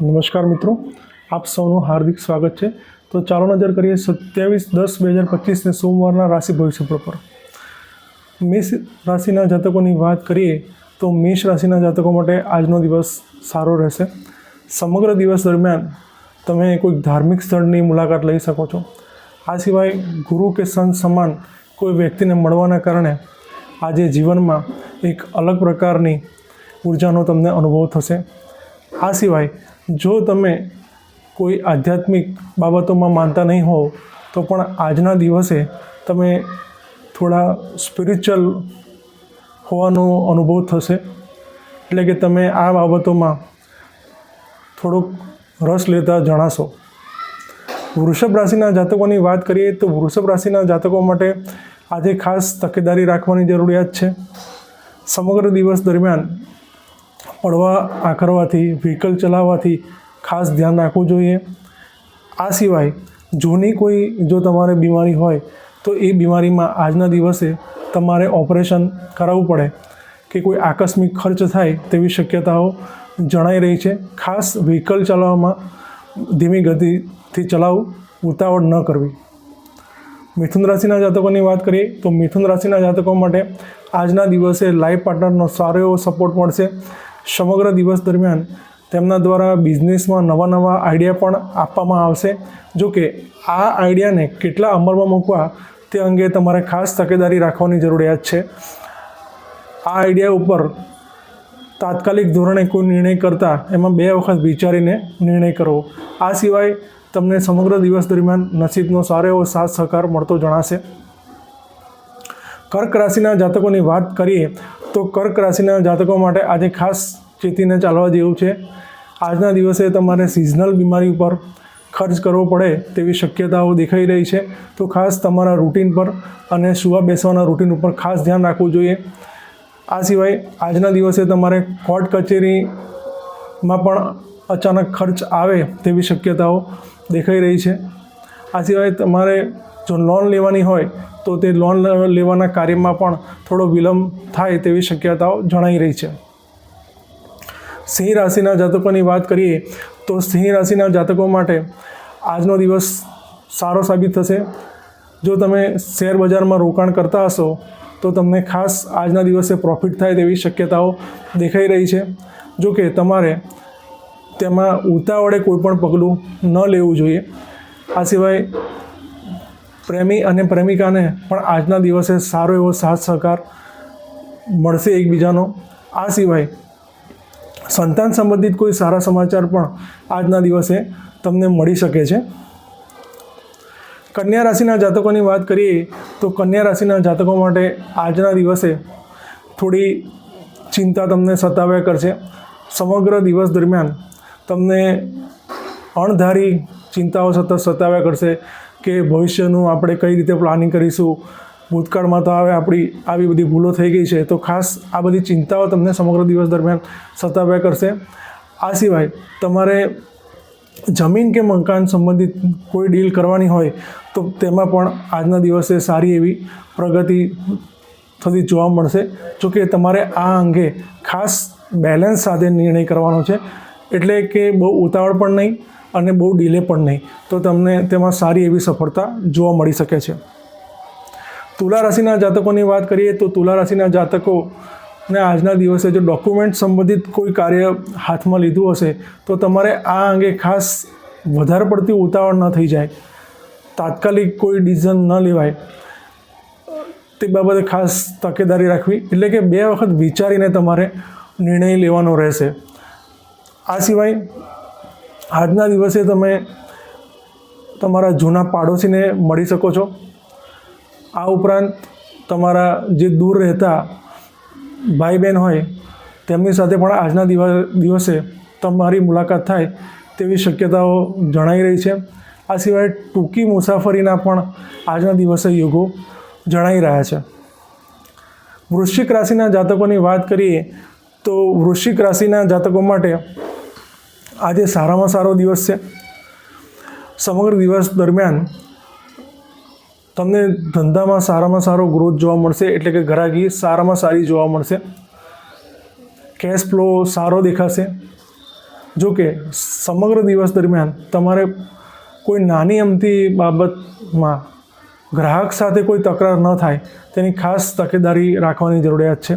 નમસ્કાર મિત્રો. આપ સૌનું હાર્દિક સ્વાગત છે. તો ચાલો નજર કરીએ સત્યાવીસ દસ બે હજાર પચીસને સોમવારના રાશિ ભવિષ્ય પર મેષ રાશિના જાતકોની વાત કરીએ તો મેષ રાશિના જાતકો માટે આજનો દિવસ સારો રહેશે. સમગ્ર દિવસ દરમિયાન તમે કોઈક ધાર્મિક સ્થળની મુલાકાત લઈ શકો છો. આ સિવાય ગુરુ કે સંત સમાન કોઈ વ્યક્તિને મળવાના કારણે આજે જીવનમાં એક અલગ પ્રકારની ઉર્જાનો તમને અનુભવ થશે. આ સિવાય જો તમે કોઈ આધ્યાત્મિક બાબતોમાં માનતા નહીં હોવ, તો પણ આજના દિવસે તમે થોડા સ્પિરિચ્યુઅલ હોવાનો અનુભવ થશે. એટલે કે તમે આ બાબતોમાં થોડોક રસ લેતા જણાશો. વૃષભ રાશિના જાતકોની વાત કરીએ, તો વૃષભ રાશિના જાતકો માટે આજે ખાસ તકેદારી રાખવાની જરૂરિયાત છે. સમગ્ર દિવસ દરમિયાન પડવા આકરવાથી વ્હીકલ ચલાવવાથી ખાસ ધ્યાન રાખવું જોઈએ. આ સિવાય, જૂની કોઈ, જો તમારે બીમારી હોય, તો એ બીમારીમાં આજના દિવસે તમારે ઓપરેશન કરાવવું પડે કે કોઈ આકસ્મિક ખર્ચ થાય તેવી શક્યતાઓ જણાઈ રહી છે. ખાસ વ્હીકલ ચલાવવામાં ધીમી ગતિથી ચલાવવું ઉતાવળ ન કરવી. મિથુન રાશિના જાતકોની વાત કરીએ, તો મિથુન રાશિના જાતકો માટે આજના દિવસે લાઈફ પાર્ટનરનો સારો એવો સપોર્ટ મળશે. સમગ્ર દિવસ દરમિયાન તેમના દ્વારા બિઝનેસમાં નવા નવા આઈડિયા પણ આપવામાં આવશે. જો કે, આ આઈડિયાને કેટલા અમલમાં મૂકવા તે અંગે તમારે ખાસ તકેદારી રાખવાની જરૂરિયાત છે. આ આઈડિયા ઉપર તાત્કાલિક ધોરણે કોઈ નિર્ણય કરતા એમાં બે વખત વિચારીને નિર્ણય કરવો આ સિવાય તમને સમગ્ર દિવસ દરમિયાન નસીબનો સારો એવો સાથ સહકાર મળતો જણાશે. કર્ક રાશિના જાતકોની વાત કરીએ તો કર્ક રાશિના જાતકો માટે આજે ખાસ ચેતીને ચાલવા જેવું છે. આજના દિવસે તમારે સિઝનલ બીમારી ઉપર ખર્ચ કરવો પડે તેવી શક્યતાઓ દેખાઈ રહી છે. તો ખાસ તમારા રૂટીન પર અને સુવા બેસવાના રૂટીન ઉપર ખાસ ધ્યાન રાખવું જોઈએ. આ સિવાય આજના દિવસે તમારે કોર્ટ કચેરીમાં પણ અચાનક ખર્ચ આવે તેવી શક્યતાઓ દેખાઈ રહી છે. આ સિવાય તમારે જો લોન લેવાની હોય, તો તે લોન લેવાના કાર્યમાં પણ થોડો વિલંબ થાય તેવી શક્યતાઓ જણાઈ રહી છે. સિંહ રાશિના જાતકોની વાત કરીએ, તો સિંહ રાશિના જાતકો માટે આજનો દિવસ સારો સાબિત થશે. જો તમે શેર બજારમાં રોકાણ કરતા હશો, તો તમને ખાસ આજના દિવસે પ્રોફિટ થાય તેવી શક્યતાઓ દેખાઈ રહી છે. જો કે તમારે તેમાં ઉતાવળે કોઈ પણ પગલું ન લેવું જોઈએ. આ સિવાય પ્રેમી અને પ્રેમિકાને પણ આજના દિવસે સારો એવો સાથ સહકાર મળશે એકબીજાનો. આ સિવાય સંતાન સંબંધિત કોઈ સારા સમાચાર પણ આજના દિવસે તમને મળી શકે છે. કન્યા રાશિના જાતકોની વાત કરીએ તો કન્યા રાશિના જાતકો માટે આજના દિવસે થોડી ચિંતા તમને સતાવ્યા કરશે. સમગ્ર દિવસ દરમિયાન તમને અણધારી ચિંતાઓ સતત સતાવ્યા કરશે. કે ભવિષ્યનું આપણે કઈ રીતે પ્લાનિંગ કરીશું? ભૂતકાળમાં તો હવે આપણી આવી બધી ભૂલો થઈ ગઈ છે. તો ખાસ આ બધી ચિંતાઓ તમને સમગ્ર દિવસ દરમિયાન સતાવ્યા કરશે. આ સિવાય તમારે જમીન કે મકાન સંબંધિત કોઈ ડીલ કરવાની હોય તો તેમાં પણ આજના દિવસે સારી એવી પ્રગતિ થતી જોવા મળશે. જોકે તમારે આ અંગે ખાસ બેલેન્સ સાથે નિર્ણય કરવાનો છે. એટલે કે બહુ ઉતાવળ પણ નહીં. અને બહુ ડીલે પણ નહીં. તો તમને તેમાં સારી એવી સફળતા જોવા મળી શકે છે. તુલા રાશિના જાતકોની વાત કરીએ તો તુલા રાશિના જાતકો ને આજના દિવસે જો ડોક્યુમેન્ટ સંબંધિત કોઈ કાર્ય હાથમાં લીધું હશે, તો તમારે આ અંગે ખાસ વધારે પડતી ઉતાવળ ન થઈ જાય. તાત્કાલિક કોઈ ડિસિઝન ન લેવાય. તે બાબતે ખાસ તકેદારી રાખવી. એટલે કે બે વખત વિચારીને તમારે નિર્ણય લેવાનો રહેશે. આ સિવાય આજના દિવસે તમે તમારા જૂના પાડોશીને મળી શકો છો. આ ઉપરાંત તમારા જે દૂર રહેતા ભાઈ બહેન હોય, તેમની સાથે પણ આજના દિવસ, દિવસે તમારી મુલાકાત થાય તેવી શક્યતાઓ જણાઈ રહી છે. આ સિવાય ટૂંકી મુસાફરીના પણ આજના દિવસે યોગો જણાઈ રહ્યા છે. વૃશ્ચિક રાશિના જાતકોની વાત કરીએ તો વૃશ્ચિક રાશિના જાતકો માટે આજે સારામાં સારો દિવસ છે. સમગ્ર દિવસ દરમિયાન તમને ધંધામાં સારામાં સારો ગ્રોથ જોવા મળશે, એટલે કે ગ્રાહકી સારામાં સારી જોવા મળશે. કેશ ફ્લો સારો દેખાશે. જો કે સમગ્ર દિવસ દરમિયાન તમારે કોઈ નાની અમતી બાબતમાં ગ્રાહક સાથે કોઈ તકરાર ન થાય, તેની ખાસ તકેદારી રાખવાની જરૂરિયાત છે.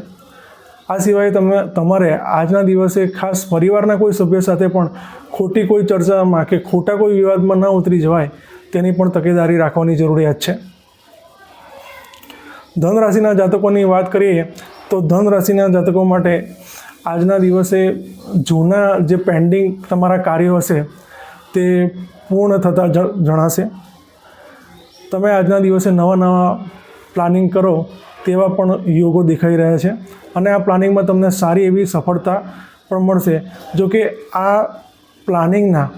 આ સિવાય તમે, તમારે આજના દિવસે ખાસ પરિવારના કોઈ સભ્ય સાથે પણ ખોટી કોઈ ચર્ચામાં કે ખોટા કોઈ વિવાદમાં ન ઉતરી જવાય, તેની પણ તકેદારી રાખવાની જરૂરિયાત છે. ધન રાશિના જાતકોની વાત કરીએ, તો ધન રાશિના જાતકો માટે આજના દિવસે જૂના જે પેન્ડિંગ તમારા કાર્યો હશે, તે પૂર્ણ થતાં જણાશે. તમે આજના દિવસે નવા નવા પ્લાનિંગ કરો તેવા પણ યોગો દેખાઈ રહ્યા છે. અને આ પ્લાનિંગમાં તમને સારી એવી સફળતા પણ મળશે. જો કે આ પ્લાનિંગના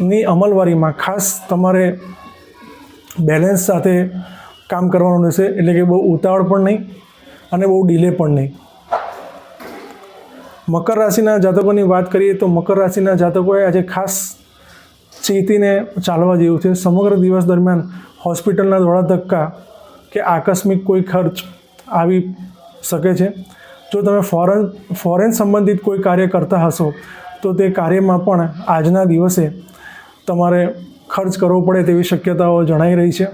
ની અમલવારીમાં ખાસ તમારે બેલેન્સ સાથે કામ કરવાનું રહેશે. એટલે કે બહુ ઉતાવળ પણ નહીં અને બહુ ડીલે પણ નહીં. મકર રાશિના જાતકોની વાત કરીએ તો મકર રાશિના જાતકોએ આજે ખાસ ચેતીને ચાલવા જેવું છે. સમગ્ર દિવસ દરમિયાન હોસ્પિટલના દોડા ધક્કા કે આકસ્મિક કોઈ ખર્ચ આવી શકે છે. જો તમે ફોરેન ફોરેન સંબંધિત કોઈ કાર્ય કરતા હશો, તો તે કાર્યમાં પણ આજના દિવસે તમારે ખર્ચ કરવો પડે તેવી શક્યતાઓ જણાઈ રહી છે.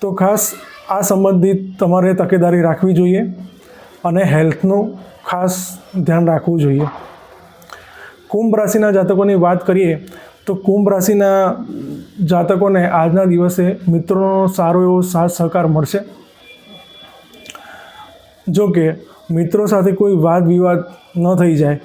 તો ખાસ આ સંબંધિત તમારે તકેદારી રાખવી જોઈએ અને હેલ્થનું ખાસ ધ્યાન રાખવું જોઈએ. કુંભ રાશિના જાતકોની વાત કરીએ, તો કુંભ રાશિના જાતકોને આજના દિવસે મિત્રોનો સારો એવો સાથ સહકાર મળશે. જો કે મિત્રો સાથે કોઈ વાદ વિવાદ ન થઈ જાય.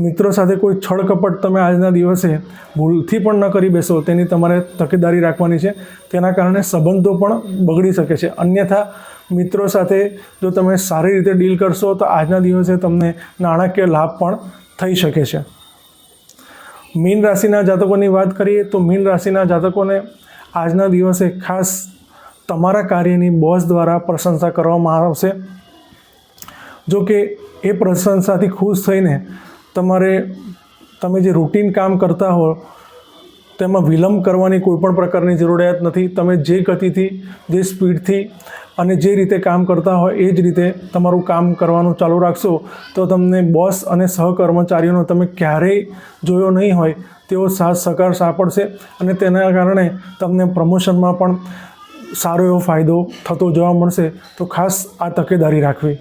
મિત્રો સાથે કોઈ છળકપટ તમે આજના દિવસે ભૂલથી પણ ન કરી બેસો, તેની તમારે તકેદારી રાખવાની છે. તેના કારણે સંબંધો પણ બગડી શકે છે. અન્યથા, મિત્રો સાથે જો તમે સારી રીતે ડીલ કરશો, તો આજના દિવસે તમને નાણાકીય લાભ પણ થઈ શકે છે. મીન રાશિના જાતકોની વાત કરીએ તો મીન રાશિના જાતકોને આજના દિવસે ખાસ તમારા કાર્યની બોસ દ્વારા પ્રશંસા કરવામાં આવશે. જો કે એ પ્રશંસાથી ખુશ થઈને તમારે, તમે જે રૂટીન કામ કરતા હો તેમાં વિલંબ કરવાની કોઈપણ પ્રકારની જરૂરિયાત નથી. તમે જે ગતિથી, જે સ્પીડથી અને જે રીતે કામ કરતા હોય એ જ રીતે તમારું કામ કરવાનું ચાલુ રાખશો તો તમને બોસ અને સહકર્મચારીઓનો તમે ક્યારેય જોયો નહીં હોય, તેઓ સાથ સહકાર સાંપડશે અને તેના કારણે તમને પ્રમોશનમાં પણ સારો એવો ફાયદો થતો જોવા મળશે. તો ખાસ આ તકેદારી રાખવી.